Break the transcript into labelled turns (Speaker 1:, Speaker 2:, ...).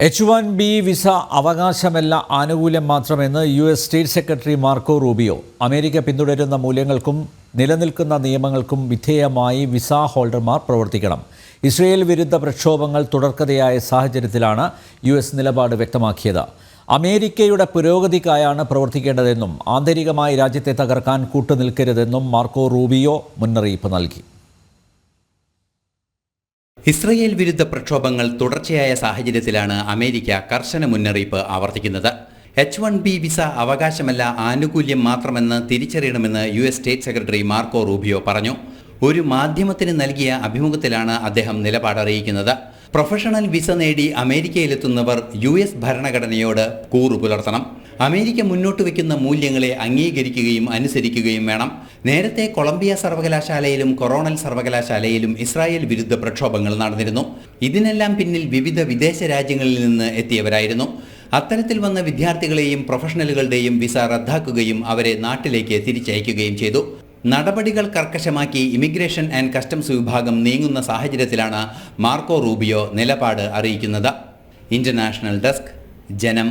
Speaker 1: H one B visa അവകാശമല്ല ആനുകൂല്യം മാത്രമെന്ന് U S state secretary Marco Rubio America പിന്തുടരുന്ന മൂല്യങ്ങൾക്കും നിലനിൽക്കുന്ന നിയമങ്ങൾക്കും വിധേയമായി വിസ ഹോൾഡർമാർ പ്രവർത്തിക്കണം. ഇസ്രയേൽ വിരുദ്ധ പ്രക്ഷോഭങ്ങൾ തുടർക്കഥയായ സാഹചര്യത്തിലാണ് യു എസ് നിലപാട് വ്യക്തമാക്കിയത്. അമേരിക്കയുടെ പുരോഗതിക്കായാണ് പ്രവർത്തിക്കേണ്ടതെന്നും ആന്തരികമായി രാജ്യത്തെ തകർക്കാൻ കൂട്ടുനിൽക്കരുതെന്നും മാർക്കോ റൂബിയോ മുന്നറിയിപ്പ് നൽകി.
Speaker 2: ഇസ്രയേൽ വിരുദ്ധ പ്രക്ഷോഭങ്ങൾ തുടർച്ചയായ സാഹചര്യത്തിലാണ് അമേരിക്ക കർശന മുന്നറിയിപ്പ് ആവർത്തിക്കുന്നത്. എച്ച് വൺ ബി വിസ അവകാശമല്ല ആനുകൂല്യം മാത്രമെന്ന് തിരിച്ചറിയണമെന്ന് U S state secretary Marco Rubio പറഞ്ഞു. ഒരു മാധ്യമത്തിന് നൽകിയ അഭിമുഖത്തിലാണ് അദ്ദേഹം നിലപാടറിയിക്കുന്നത് പ്രൊഫഷണൽ വിസ നേടി അമേരിക്കയിലെത്തുന്നവർ യു എസ് ഭരണഘടനയോട് കൂറു പുലർത്തണം. അമേരിക്ക മുന്നോട്ട് വയ്ക്കുന്ന മൂല്യങ്ങളെ അംഗീകരിക്കുകയും അനുസരിക്കുകയും വേണം. നേരത്തെ കൊളംബിയ സർവകലാശാലയിലും കൊറോണൽ സർവകലാശാലയിലും ഇസ്രായേൽ വിരുദ്ധ പ്രക്ഷോഭങ്ങൾ നടന്നിരുന്നു. ഇതിനെല്ലാം പിന്നിൽ വിവിധ വിദേശ രാജ്യങ്ങളിൽ നിന്ന് എത്തിയവരായിരുന്നു. അത്തരത്തിൽ വന്ന വിദ്യാർത്ഥികളെയും പ്രൊഫഷണലുകളുടെയും വിസ റദ്ദാക്കുകയും അവരെ നാട്ടിലേക്ക് തിരിച്ചയക്കുകയും ചെയ്തു. നടപടികൾ കർക്കശമാക്കി ഇമിഗ്രേഷൻ ആൻഡ് കസ്റ്റംസ് വിഭാഗം നീങ്ങുന്ന സാഹചര്യത്തിലാണ് മാർക്കോ റൂബിയോ നിലപാട് അറിയിക്കുന്നത്. ഇന്റർനാഷണൽ ഡെസ്ക് ജനം.